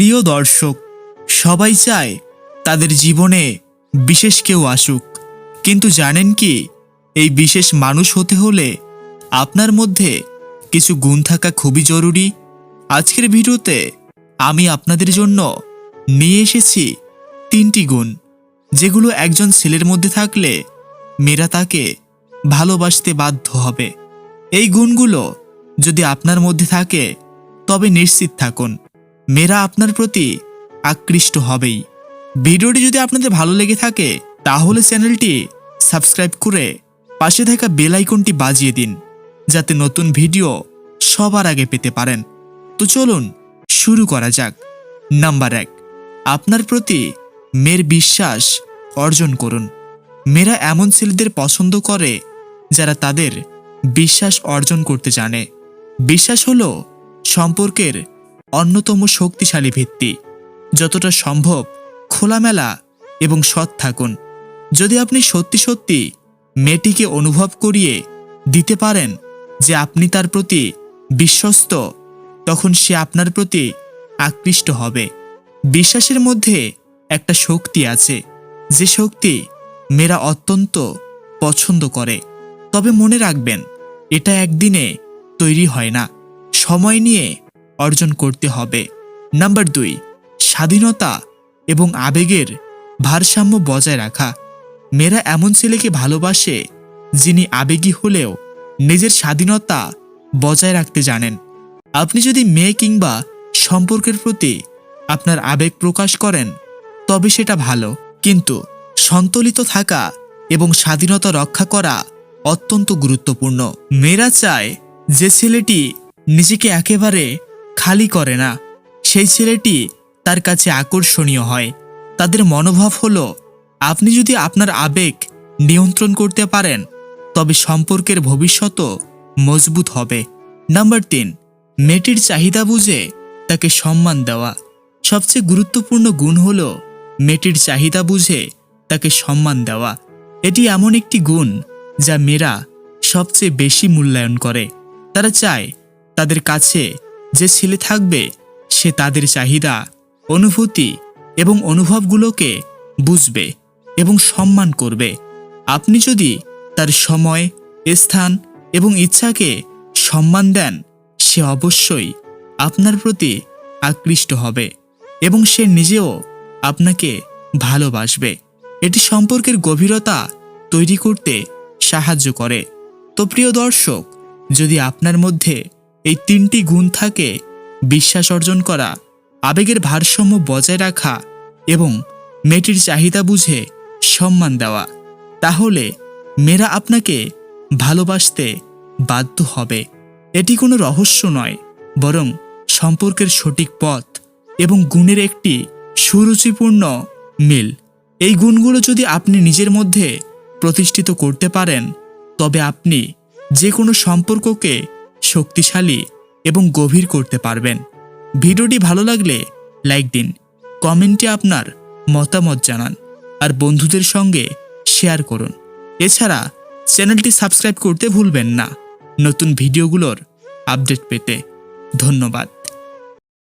প্রিয় দর্শক, সবাই চায় তাদের জীবনে বিশেষ কেউ আসুক। কিন্তু জানেন কি, এই বিশেষ মানুষ হতে হলে আপনার মধ্যে কিছু গুণ থাকা খুবই জরুরি। আজকের ভিডিওতে আমি আপনাদের জন্য নিয়ে এসেছি তিনটি গুণ, যেগুলো একজন ছেলের মধ্যে থাকলে মেয়েরা তাকে ভালোবাসতে বাধ্য হবে। এই গুণগুলো যদি আপনার মধ্যে থাকে, তবে নিশ্চিত থাকুন। মেয়েরা আপনার প্রতি আকৃষ্ট হবেই। ভিডিওটি যদি আপনাদের ভালো লেগে থাকে, তাহলে চ্যানেলটি সাবস্ক্রাইব করে পাশে থাকা বেল আইকনটি বাজিয়ে দিন, যাতে নতুন ভিডিও সবার আগে পেতে পারেন। তো চলুন শুরু করা যাক। নাম্বার এক, আপনার প্রতি মেয়ের বিশ্বাস অর্জন করুন। মেয়েরা এমন ছেলেদের পছন্দ করে যারা তাদের বিশ্বাস অর্জন করতে জানে। বিশ্বাস হলো সম্পর্কের অন্যতম শক্তিশালী ভিত্তি। যতটা সম্ভব খোলামেলা এবং সৎ থাকুন। যদি আপনি সত্যি সত্যি মেয়েটিকে অনুভব করিয়ে দিতে পারেন যে আপনি তার প্রতি বিশ্বস্ত, তখন সে আপনার প্রতি আকৃষ্ট হবে। বিশ্বাসের মধ্যে একটা শক্তি আছে, যে শক্তি মেয়েরা অত্যন্ত পছন্দ করে। তবে মনে রাখবেন, এটা একদিনে তৈরি হয় না। সময় নিয়ে অর্জন করতে হবে। নাম্বার দুই, স্বাধীনতা এবং আবেগের ভারসাম্য বজায় রাখা। মেয়েরা এমন ছেলেকে ভালোবাসে যিনি আবেগী হলেও নিজের স্বাধীনতা বজায় রাখতে জানেন। আপনি যদি মেয়ে কিংবা সম্পর্কের প্রতি আপনার আবেগ প্রকাশ করেন, তবে সেটা ভালো। কিন্তু সন্তুলিত থাকা এবং স্বাধীনতা রক্ষা করা অত্যন্ত গুরুত্বপূর্ণ। মেয়েরা চায় যে ছেলেটি নিজেকে একেবারে খালি করে না। সেই ছেলেটি তার কাছে আকর্ষণীয় হয়। তাদের মনোভাব হলো, আপনি যদি আপনার আবেগ নিয়ন্ত্রণ করতে পারেন, তবে সম্পর্কের ভবিষ্যতও মজবুত হবে। নাম্বার তিন, মেয়েটির চাহিদা বুঝে তাকে সম্মান দেওয়া। সবচেয়ে গুরুত্বপূর্ণ গুণ হল, মেয়েটির চাহিদা বুঝে তাকে সম্মান দেওয়া। এটি এমন একটি গুণ যা মেয়েরা সবচেয়ে বেশি মূল্যায়ন করে। তারা চায় তাদের কাছে যে ছেলে থাকবে, সে তাদের চাহিদা, অনুভূতি এবং অনুভবগুলোকে বুঝবে এবং সম্মান করবে। আপনি যদি তার সময়, স্থান এবং ইচ্ছাকে সম্মান দেন, সে অবশ্যই আপনার প্রতি আকৃষ্ট হবে এবং সে নিজেও আপনাকে ভালোবাসবে। এটি সম্পর্কের গভীরতা তৈরি করতে সাহায্য করে। তো প্রিয় দর্শক, যদি আপনার মধ্যে এই তিনটি গুণ থাকে বিশ্বাস অর্জন করা, আবেগের ভারসাম্য বজায় রাখা এবং মেয়েটির চাহিদা বুঝে সম্মান দেওয়া। তাহলে মেয়েরা আপনাকে ভালোবাসতে বাধ্য হবে। এটি কোনো রহস্য নয়, বরং সম্পর্কের সঠিক পথ এবং গুণের একটি সুরুচিপূর্ণ মিল। এই গুণগুলো যদি আপনি নিজের মধ্যে প্রতিষ্ঠিত করতে পারেন, তবে আপনি যে কোনো সম্পর্ককে শক্তিশালী এবং গভীর করতে পারবেন। ভিডিওটি ভালো লাগলে লাইক দিন, কমেন্টে আপনার মতামত জানান আর বন্ধুদের সঙ্গে শেয়ার করুন। এছাড়া চ্যানেলটি সাবস্ক্রাইব করতে ভুলবেন না। নতুন ভিডিওগুলোর আপডেট পেতে ধন্যবাদ।